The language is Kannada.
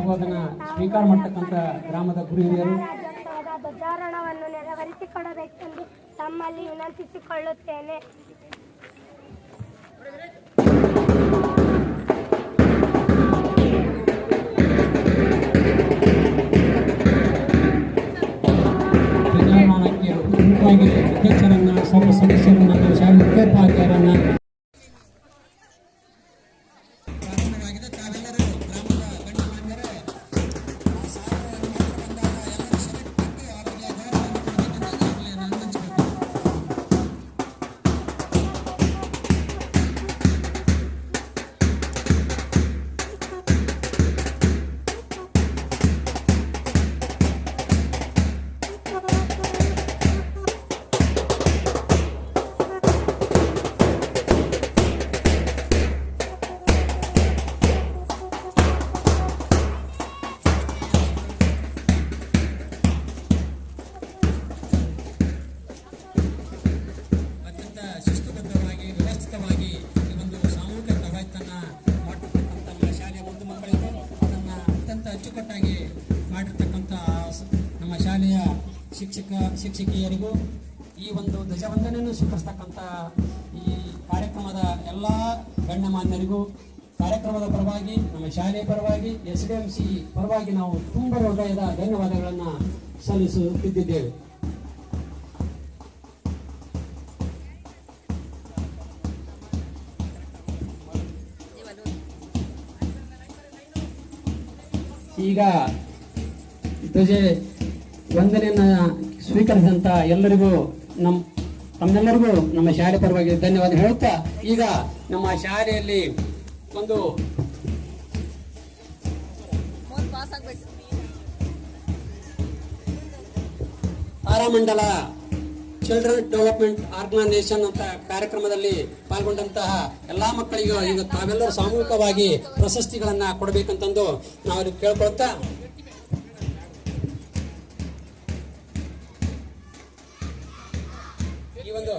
ಹಾಗೂ ಅದನ್ನು ಸ್ವೀಕಾರ ಮಾಡ್ತಕ್ಕಂಥ ಗ್ರಾಮದ ಗುರು ಹಿರಿಯರು. ಧ್ವಜಾರೋಹಣವನ್ನು ನೆರವೇರಿಸಿಕೊಡಬೇಕೆಂದು ತಮ್ಮಲ್ಲಿ ವಿನಂತಿಸಿಕೊಳ್ಳುತ್ತೇನೆ. ಸರ್ವ ಶಿಕ್ಷಕ ಶಿಕ್ಷಕಿಯರಿಗೂ ಈ ಒಂದು ಧ್ವಜವಂದನೆಯನ್ನು ಸ್ವೀಕರಿಸ್ತಕ್ಕಂಥ ಈ ಕಾರ್ಯಕ್ರಮದ ಎಲ್ಲ ಗಣ್ಯಮಾನ್ಯರಿಗೂ ಕಾರ್ಯಕ್ರಮದ ಪರವಾಗಿ, ನಮ್ಮ ಶಾಲೆಯ ಪರವಾಗಿ ಎಸ್ ಡಿ ಎಂ ಸಿ ಪರವಾಗಿ ನಾವು ತುಂಬ ಹೃದಯದ ಧನ್ಯವಾದಗಳನ್ನು ಸಲ್ಲಿಸುತ್ತಿದ್ದೇವೆ. ಈಗ ಧ್ವಜ ವಂದನೆಯನ್ನ ಸ್ವೀಕರಿಸಿದಂತ ಎಲ್ಲರಿಗೂ ನಮ್ಮ ತಮ್ಮೆಲ್ಲರಿಗೂ ನಮ್ಮ ಶಾಲೆ ಪರವಾಗಿ ಧನ್ಯವಾದ ಹೇಳುತ್ತಾ, ಈಗ ನಮ್ಮ ಶಾಲೆಯಲ್ಲಿ ಒಂದು ತಾರಾಮಂಡಲ ಚಿಲ್ಡ್ರನ್ ಡೆವಲಪ್ಮೆಂಟ್ ಆರ್ಗನೈಸೇಷನ್ ಅಂತ ಕಾರ್ಯಕ್ರಮದಲ್ಲಿ ಪಾಲ್ಗೊಂಡಂತಹ ಎಲ್ಲಾ ಮಕ್ಕಳಿಗೂ ಈಗ ತಾವೆಲ್ಲರೂ ಸಾಮೂಹಿಕವಾಗಿ ಪ್ರಶಸ್ತಿಗಳನ್ನ ಕೊಡಬೇಕಂತಂದು ನಾವು ಕೇಳ್ಕೊಳ್ತಾ ಈ ಒಂದು